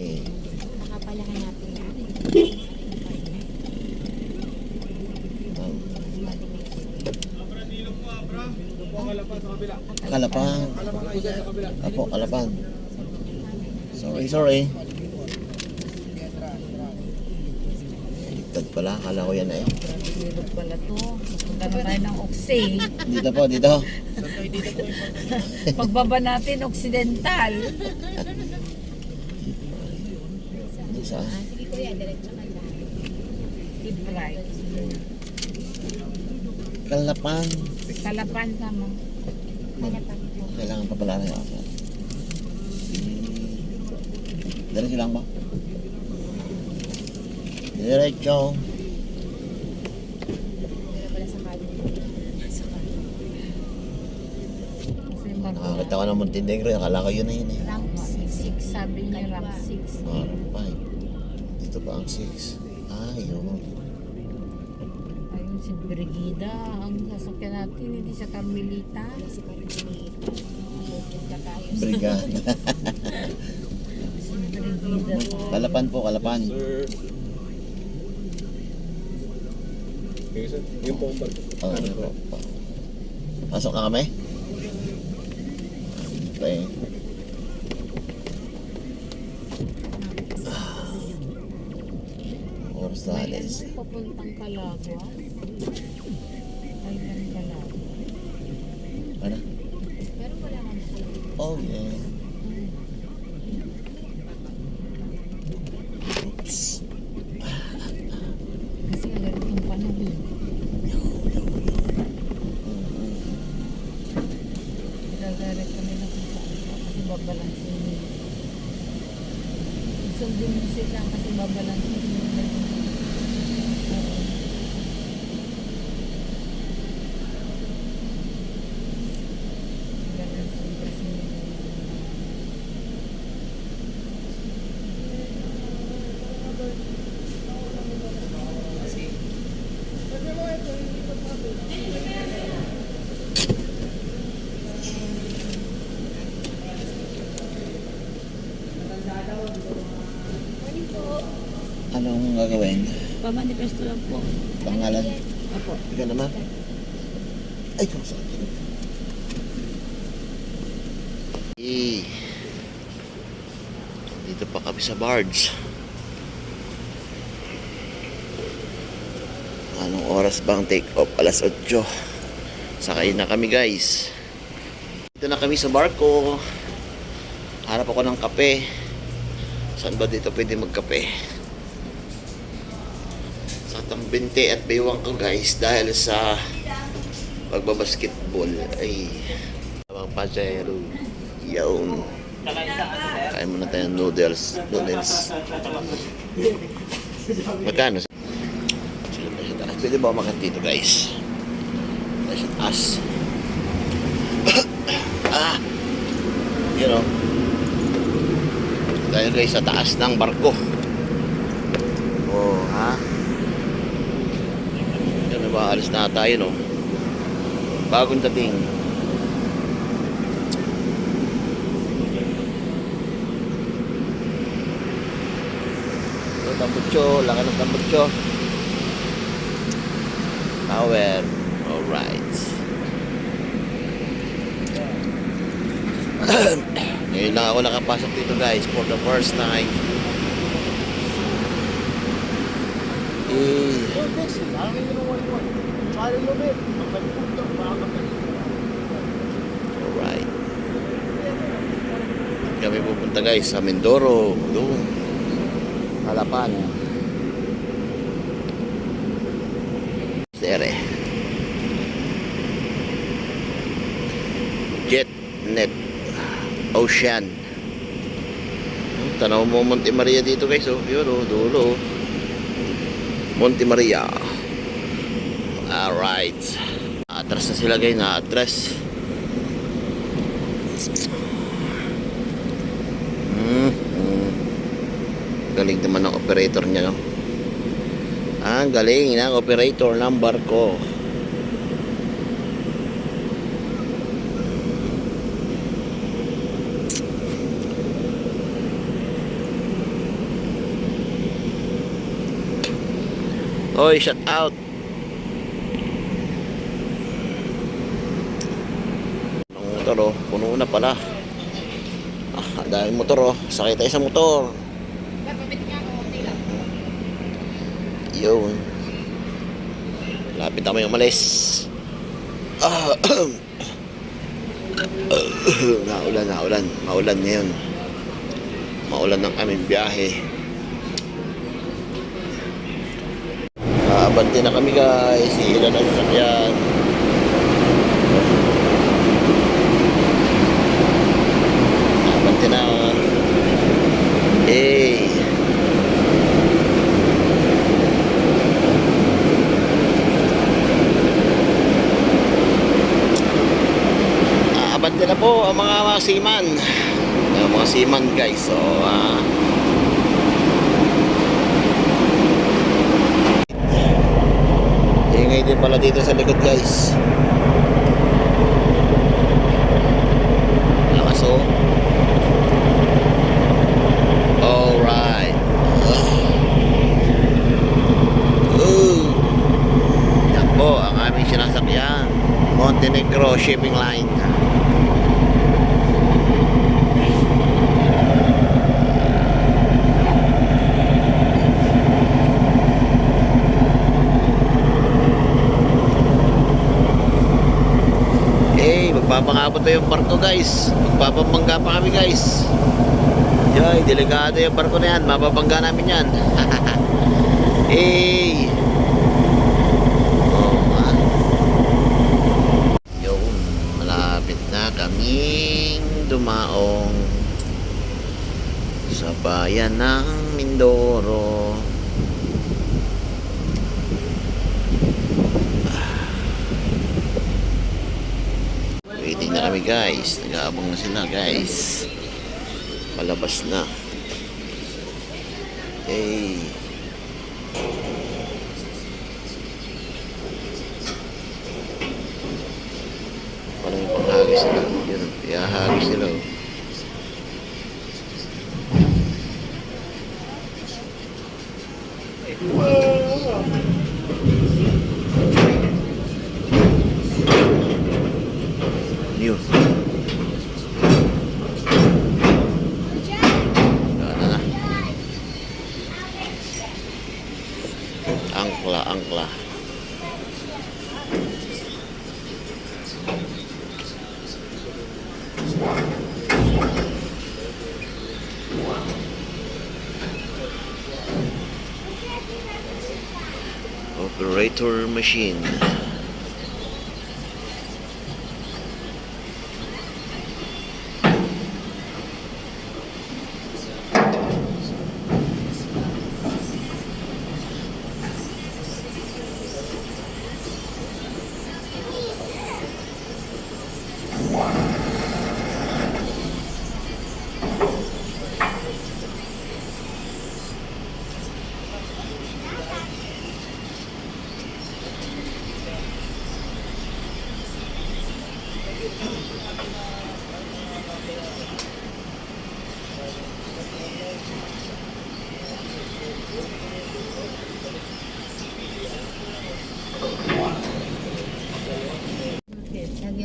Nakapalaki natin. um, Kalapang. Apo, kalapang. Sorry, sorry. Ligtad pala, kala ko yan eh. Hirap pala to. Punta na tayo ng Oxy. Dito po, dito. Pagbaba natin, Occidental. Saan? Sige kuya, diretso ka lang. Deep right. Kalapan. Kalapan ka mo. Kalapan. Kailangan pa pala rin ako. Hmm. Diretso lang ba? Diretso. Nakakita ko ng Montenegro. Akala ko yun na yun eh. Ramp 6. Sabi niya ramp 6. Ah, ramp 5. Ito ba ang 6? Ay, ah, yun. Ayun si Brigida, ang sasakyan natin, hindi sa Carmelita. Si Carmelita. Brigada. si Brigida. Kalapan po, kalapan. Sir. Okay, sir. Yung po ang barko. Oh, ano po? Pasok na kami? Okay. Ano papuntang Calagua? Island Calagua. Ano? Pero wala kang Oh, yeah. Oops. Kasi alam yung panahon. Dadarat kami na kung saan pa kasi babalansin nila. Sundin mo sila kasi babalansin nila. Oo. Babalansin kasi nila. Anong gagawin? Pamanifesto lang po. Pangalan? Apo. Ikaw naman? Ay, kung saan? Eh. Dito pa kami sa barge. Anong oras bang take off? Alas 8. Sakay na kami guys. Dito na kami sa barko. Hanap ako ng kape. Saan ba dito pwede magkape? Sa Tambinte at Baywang ko guys dahil sa pagbabasketball ay mga pajero. Yun. Kain muna tayo noodles. Noodles. Magkano? Sino ba siya taas? Pwede ba umakat dito guys? Siya taas. ah! You know. Tayo guys sa taas ng barko. Oh, ha? Yan ba? Alis na tayo, no? Bagong dating. Ito, tambutso. Laka ng tambutso. Tower. Alright. Ngayon lang ako nakapasok dito guys for the first time. Eh, alright. Kami pupunta guys sa Mindoro. Doon. Halapan. Sere. Ocean. Tanaw mo Monte Maria dito guys. Oh. Yun oh, dulo. oh. Monte Maria. Alright. Atras na sila guys. Na-atras. Hmm. hmm. Galing naman ng operator niya no. Ah, galing ng operator ng barko. Oy, shout out. Ang motor oh, puno na pala. Ah, dahil motor oh, sakay tayo sa motor. Yun. Lapit kami umalis. Ah, naulan, naulan. Maulan ngayon. Maulan ng aming biyahe. Abante na kami guys. Ilan ang sasakyan. Abante na. Eh. Abante na po ang mga, mga seaman. Ang mga seaman guys. So, ah... Ingay din pala dito sa likod guys. Lakas oh. Alright. Yan po ang aming sinasakyan. Montenegro Shipping Line. Eh, magpapangabot na yung barko guys. Magpapabangga pa kami guys. Yoy, delikado yung barko na yan. Mapapangga namin yan. eh. Oh. Yun, malapit na kaming dumaong sa bayan ng Mindoro. Waiting na guys. Nag-aabang na sila guys. Palabas na. Hey. Parang yung panghagis nila. Yun, ihahagis nila. oh. Operator machine. Lagi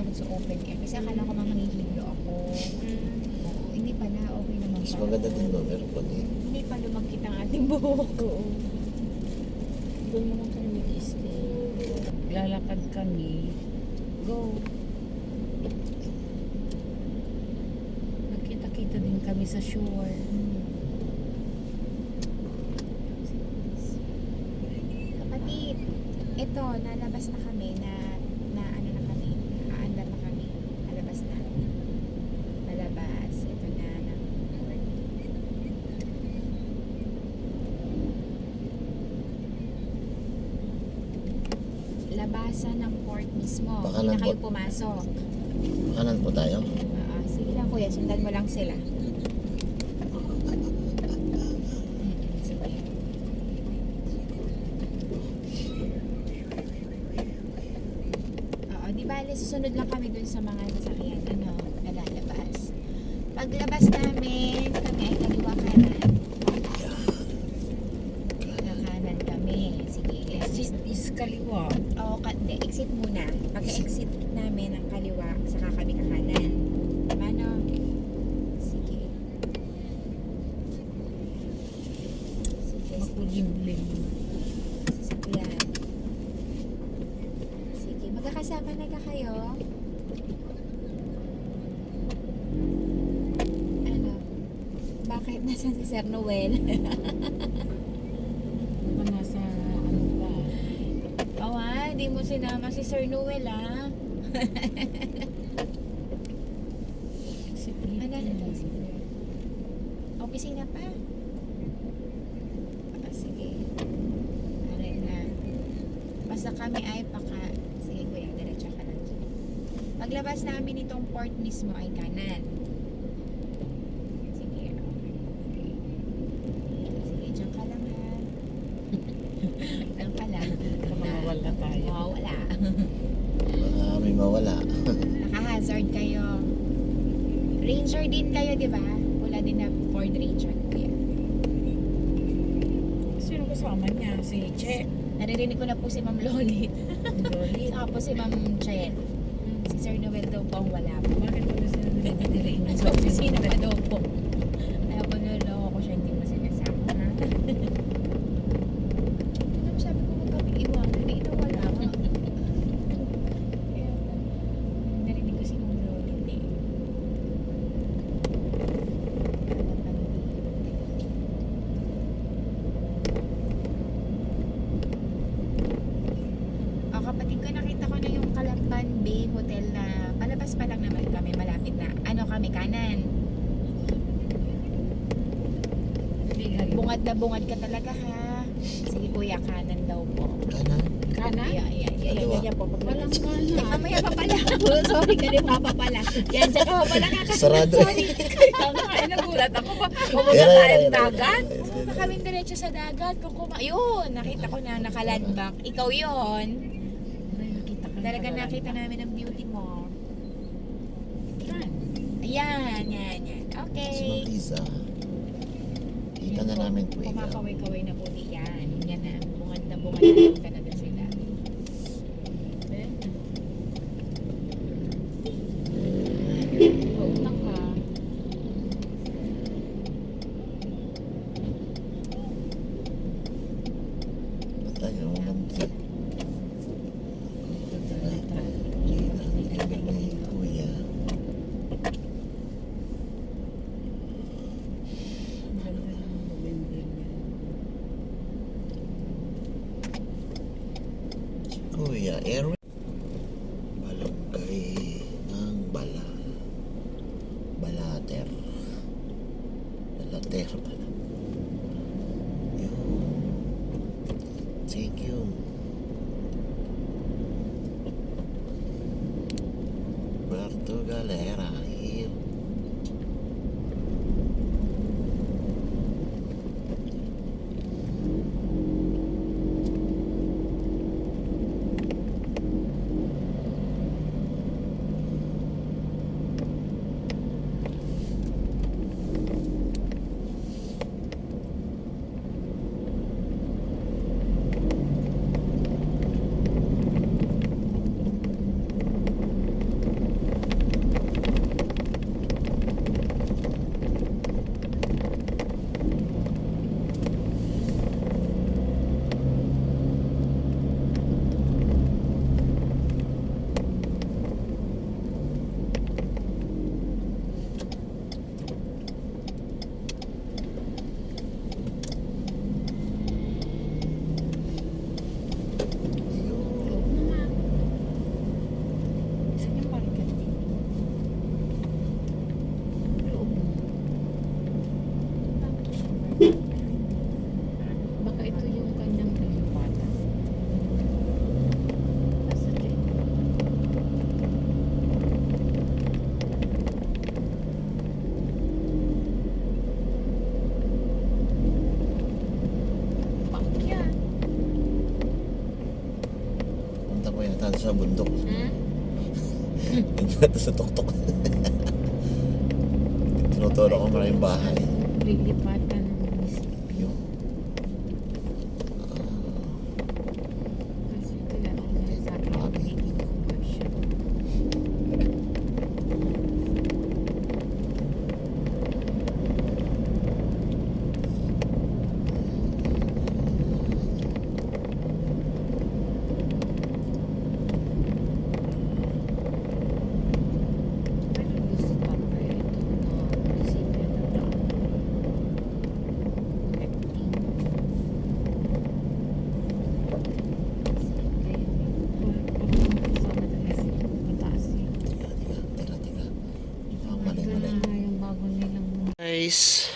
ako sa open air. Kasi akala ko mga manghihilo ako. Oo, hindi pala. Okay naman Mas pala. maganda din no, meron pa din. Hindi pa lumagkit ang ating buhok. Oo. Doon naman kami mag-stay. Lalakad kami. Kami sa shore. Kapatid, ito, nalabas na kami na, na ano na kami, aandar na kami. Nalabas na. Nalabas. Ito na, port. Labasan ng port mismo. Baka Hindi na kayo pumasok. Kanan po tayo. Oo, sige lang kuya, sundan mo lang sila. Mm, Sige. Oo, di bale, susunod lang kami dun sa mga sasakyan, ano, nalalabas. Paglabas namin, kami ay kaliwa kanan. Kaliwa kanan kami. Sige, yes. Oo, ka, hindi, exit muna. Pagka-exit namin ng kaliwa, saka kami kakanan. Paano? Sige. Makulimlim. sasakyan. Sige, magkakasama na ka kayo. Ano? Bakit nasan si Sir Noel? Nasa ano ba? Oo hindi mo sinama si Sir Noel ah. Si Ano na daw si Opisina pa? Ah, sige. Pare na. Basta kami ay paka... Sige kuya, diretso ka lang dyan. Paglabas namin itong port mismo ay kanan. Sige. okay. Sige, dyan ka lang ha. Dyan ka lang. Mawala tayo. Oo, wala. Baka may mawala. Naka-hazard kayo. Ranger din kayo, di ba? Wala din na Ford Ranger, kuya. Sino kasama niya? Si Che. Naririnig ko na po si Ma'am Lolit. Lolit. Saka po si Ma'am Chen. Si Sir Noel daw po ang wala po. Bakit wala sila nagdidiriin? Nasa opisina pa daw po. Kaya po niloloko ko siya, hindi mo sinasama. Ha? Ano mo sabi ko huwag kami iwanan? Eh, nawala ka. Kaya po, narinig ko si Ma'am Lolit eh. O kapatid ko, nakita ko na yung Kalamban Bay Hotel na palabas pa lang naman kami, malapit na. Ano kami, kanan. Bungad na bungad ka talaga ha. Sige kuya, kanan daw po. Kanan. Kana? Ayan, ayan, ayan, Kaliwa. ganyan po. Walang Ay, kana. mamaya pa pala. Sorry, kaliwa pa pala. Yan, dyan ka pa pala kakasama. Sarado. Sorry. Ay nagulat ako pa. Pumunta tayong dagat. Pumunta kami diretso sa dagat. Kung kuma... Yun, nakita ko na nakalandback. Ikaw yun. Talaga nakita namin ang beauty mo. Saan? Ayan, yan, yan. Okay. Liza. Kita na namin po. Kumakaway-kaway na po yan. Yan na. Bungad na bungad na lang talaga sila. Eh? Sa tuktok. Tinuturo ko maraming bahay. Lilipatan ng munisipyo. Yun. Kasi kailangan na guys.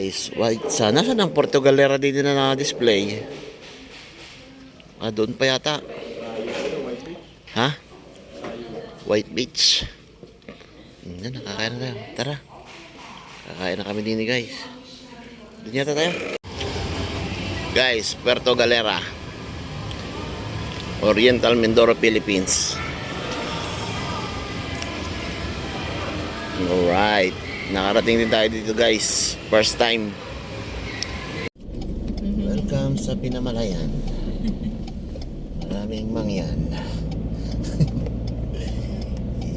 Nice. White sana saan ang Portugalera dito na na-display? Ah, doon pa yata. Ha? White Beach. Hindi, nakakain na tayo. Tara. Kakain na kami din guys. Doon yata tayo. Guys, Puerto Galera. Oriental Mindoro, Philippines. Alright. Nakarating din tayo dito guys. First time. Welcome sa Pinamalayan. Maraming mangyan.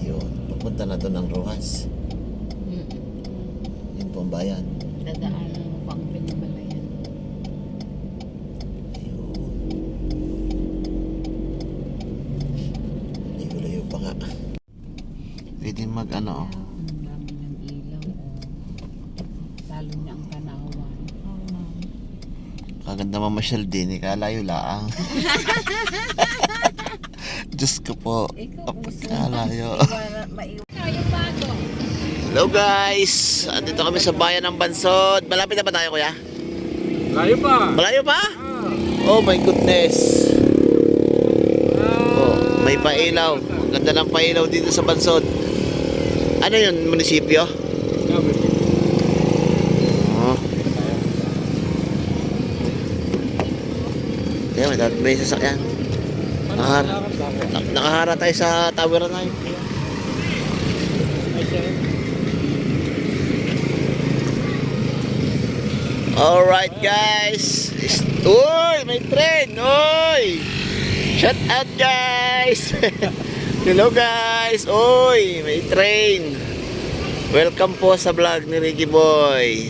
Yun. Pupunta na doon ng Rojas. Mm. Yun po ang bayan. Dadaanan mo pang pinabalayan. Ayun. Layo-layo pa nga. Pwede mag ano. Ang dami ng ilaw. Oh. Lalo niya ang kanawan. Kaganda mamasyal din. Ikalayo laang. Diyos ko po. Bago. Hello guys! Andito kami sa bayan ng Bansod. Malapit na ba tayo kuya? Layo pa. Malayo pa? Oh my goodness! Oh, may pailaw. Ang ganda ng pailaw dito sa Bansod. Ano yun, munisipyo? Oh. Kaya may, dat- may sasakyan. Nakahara, nak- nakahara tayo sa tower na yun. Alright guys. Uy, may train. Uy. Shut out guys. Hello guys. Uy, may train. Welcome po sa vlog ni Ricky Boy.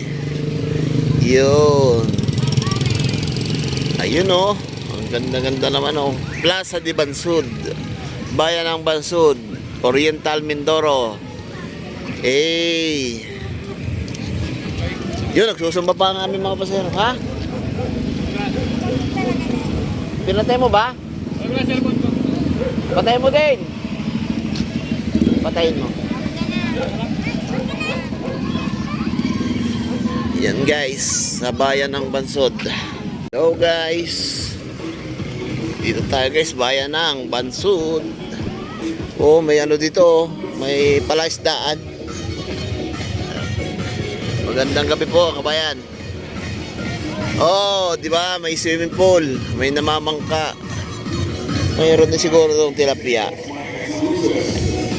Yun. Ayun oh. Ganda-ganda naman oh. Plaza de Bansud. Bayan ng Bansud. Oriental Mindoro. Eh. Yun, nagsusumba pa ang aming mga pasero. Ha? Pinatay mo ba? Patayin mo din. Patayin mo. Yan guys, sa bayan ng Bansod. Hello guys. Dito tayo guys, bayan ng Bansod. Oh, may ano dito, oh. may palaisdaan. Magandang gabi po, kabayan. Oh, di ba? May swimming pool, may namamangka. Mayroon din siguro itong tilapia.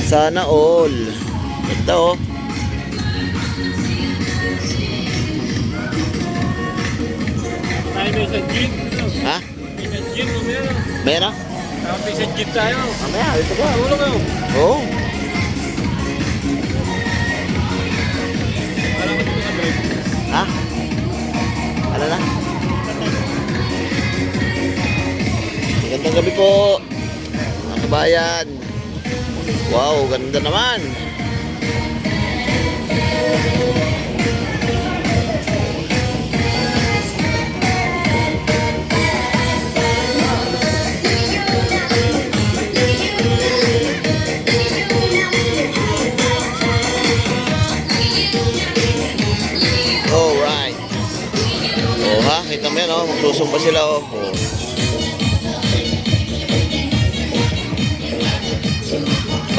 Sana all. Ito oh. Ha? Jeep. mamaya na. Meron? Tapos isang jeep tayo. Mamaya, ito ba? Tulog kayo. Oo. Sa. Ha? Ano na? Magandang gabi po. Mga kabayan. Wow, ganda naman. Oh ha, kita mo yan oh, magsusumba sila oh.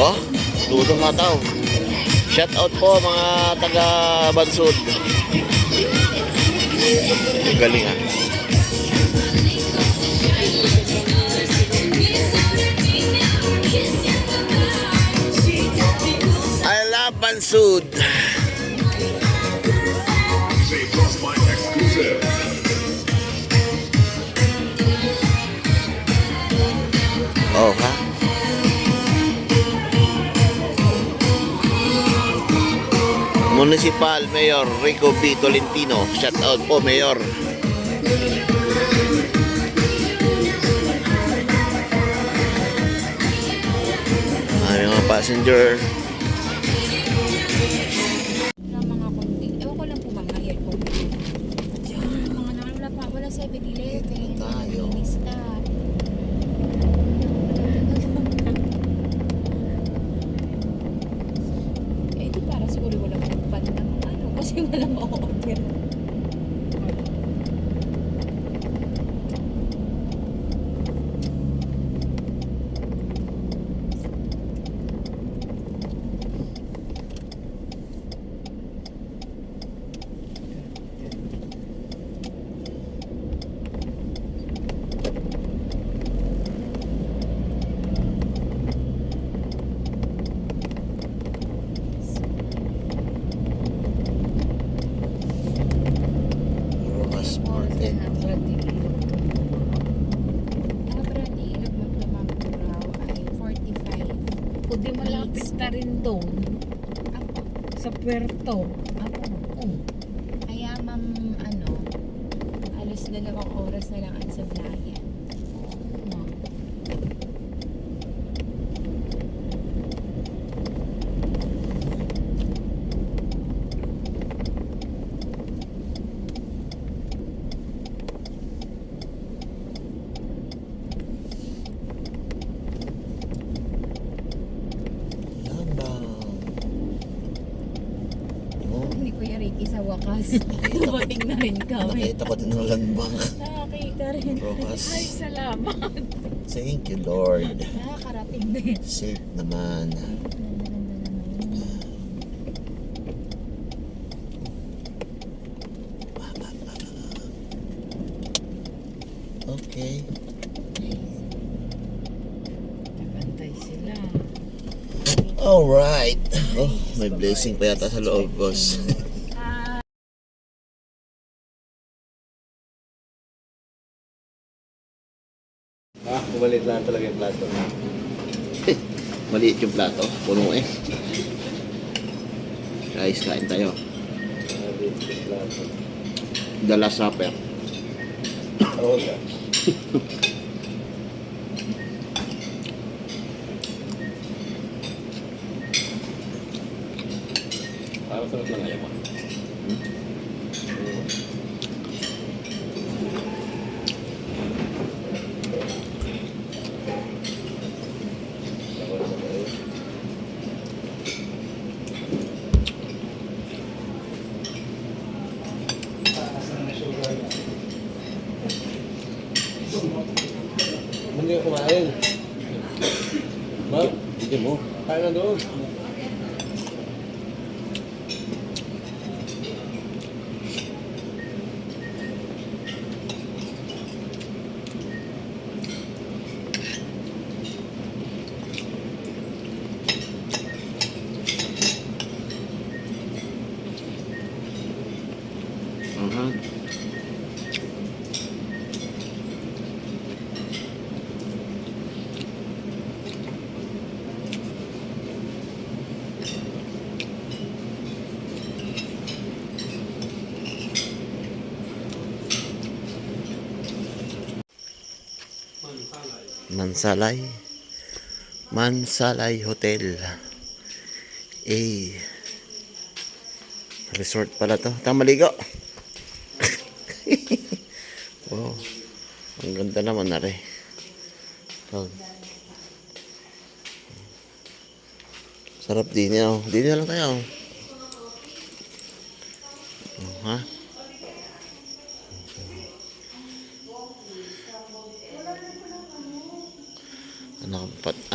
oh. Dudo nga tao. Shout out po mga taga Bansud. Galing ah. I love Bansud. Municipal Mayor Rico B. Tolentino. Shout out po, Mayor. Ay, mga passenger. Wala mga kundi. Ewan ko lang po mga aircon. Yan, mga naman wala pa. Wala 7-Eleven. Tayo. Lista. eh, di para siguro wala hindi mo lang. Puerto. Apo. Oh. Kaya ma'am, ano, alas dalawang oras na lang ang sablayan. Ma. Lambang. Oh, Hindi ko Ricky sa wakas. Dumating na rin kami. nakita ko din ng lambang. Nakakita rin. Rojas. Ay, salamat. Thank you, Lord. Nakakarating din. Safe naman. Okay. Nagantay sila. Alright. Oh, may blessing pa yata sa loob, boss. Ah, bumalik lang talaga yung plato. Maliit yung plato. Puno eh. Guys, kain tayo. The Last Supper. Oo nga. Parang sarap lang ayaw mo. Hindi ka kumain. Ma, hindi mo. Kain na doon. Aha. Mansalay. Mansalay Hotel. Eh. Resort pala to. Tama maligo. wow. Ang ganda naman na rin. Oh. Sarap din yan. Oh. Din lang tayo. Oh, ha?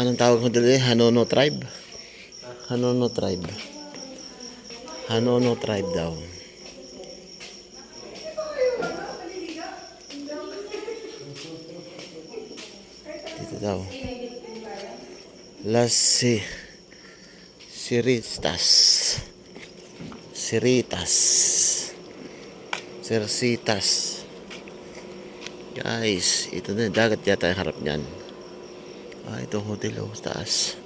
Anong tawag mo dali? Hanono tribe? Hanono tribe. Hanono tribe daw. Dito daw. Las si Siritas. Siritas. Sirsitas. Guys, ito na dagat yata yung harap niyan. Ah, ito hotel oh, taas.